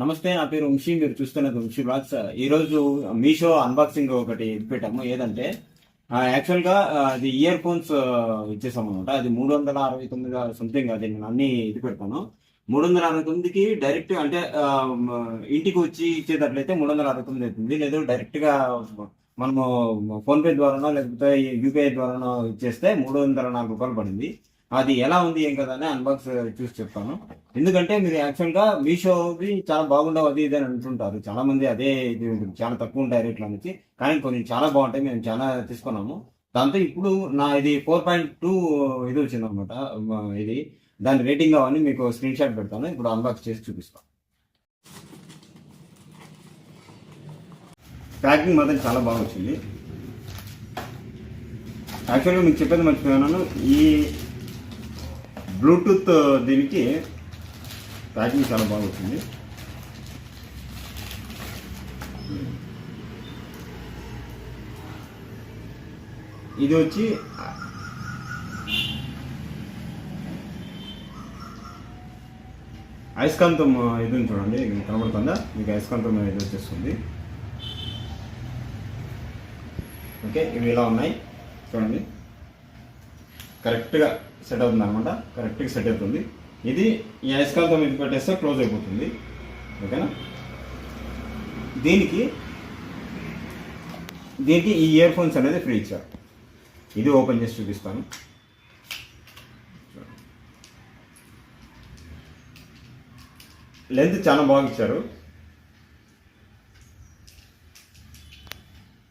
నమస్తే నా పేరు వంశీ. మీరు చూస్తున్నది వంశీ బ్లాగ్స్. ఈరోజు మీషో అన్బాక్సింగ్ ఒకటి పెట్టాము. ఏదంటే యాక్చువల్గా అది ఇయర్ ఫోన్స్ ఇచ్చేసాం అనమాట అది మూడు వందల అరవై తొమ్మిది సంథింగ్ అది నేను అన్ని ఇది పెడతాను. మూడు వందల అరవై తొమ్మిదికి డైరెక్ట్ అంటే ఇంటికి వచ్చి ఇచ్చేటట్లయితే మూడు వందల అరవై తొమ్మిది అవుతుంది. లేదు డైరెక్ట్గా మనము ఫోన్పే ద్వారానో లేకపోతే యూపీఐ ద్వారానో ఇచ్చేస్తే మూడు వందల నాలుగు రూపాయలు పడింది. అది ఎలా ఉంది ఏం కదా అని అన్బాక్స్ చూసి చెప్తాను. ఎందుకంటే మీరు యాక్చువల్గా మీషోవి చాలా బాగుండవు అది ఇది అని అంటుంటారు. చాలా మంది అదే ఇది ఉంటుంది. చాలా తక్కువ ఉంటాయి రేట్లు అనేసి. కానీ కొన్ని చాలా బాగుంటాయి. మేము చాలా తీసుకున్నాము. దాంతో ఇప్పుడు నా ఇది ఫోర్ పాయింట్ టూ ఇది వచ్చింది అనమాట ఇది. దాని రేటింగ్ అవన్నీ మీకు స్క్రీన్ షాట్ పెడతాను. ఇప్పుడు అన్బాక్స్ చేసి చూపిస్తాను. ప్యాకింగ్ మాత్రం చాలా బాగా వచ్చింది. యాక్చువల్గా మీకు చెప్పేది మర్చిపోయాను. ఈ బ్లూటూత్ దీనికి ప్యాకింగ్ చాలా బాగుంటుంది. ఇది వచ్చి అయస్కాంతం ఇది చూడండి కనబడుతుందా? మీకు అయస్కాంతం ఇది వచ్చేస్తుంది. ఓకే ఇవి ఇలా ఉన్నాయి? చూడండి. కరెక్ట్గా సెట్ అవుతుంది అనమాట కరెక్ట్గా సెట్ అవుతుంది. ఇది ఈ అయస్కాలతో ఇది పెట్టేస్తే క్లోజ్ అయిపోతుంది. ఓకేనా? దీనికి దీనికి ఈ ఇయర్ ఫోన్స్ అనేది ఫ్రీ ఇచ్చారు. ఇది ఓపెన్ చేసి చూపిస్తాను. లెంత్ చాలా బాగా ఇచ్చారు.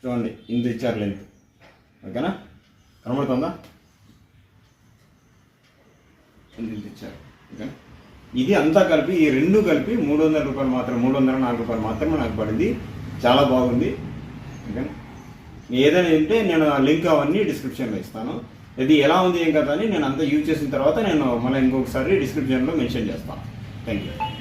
చూడండి ఇంత ఇచ్చారు లెంత్. ఓకేనా? కనబడుతుందా? ఇంత ఇచ్చారు. ఇది అంతా కలిపి ఈ రెండు కలిపి మూడు వందల రూపాయలు మాత్రం మూడు వందల నాలుగు రూపాయలు మాత్రమే నాకు పడింది. చాలా బాగుంది. ఓకే? ఏదైనా ఉంటే నేను ఆ లింక్ అవన్నీ డిస్క్రిప్షన్లో ఇస్తాను. ఇది ఎలా ఉంది ఏం కదా అని నేను అంతా యూజ్ చేసిన తర్వాత నేను మళ్ళీ ఇంకొకసారి డిస్క్రిప్షన్లో మెన్షన్ చేస్తాను. Thank you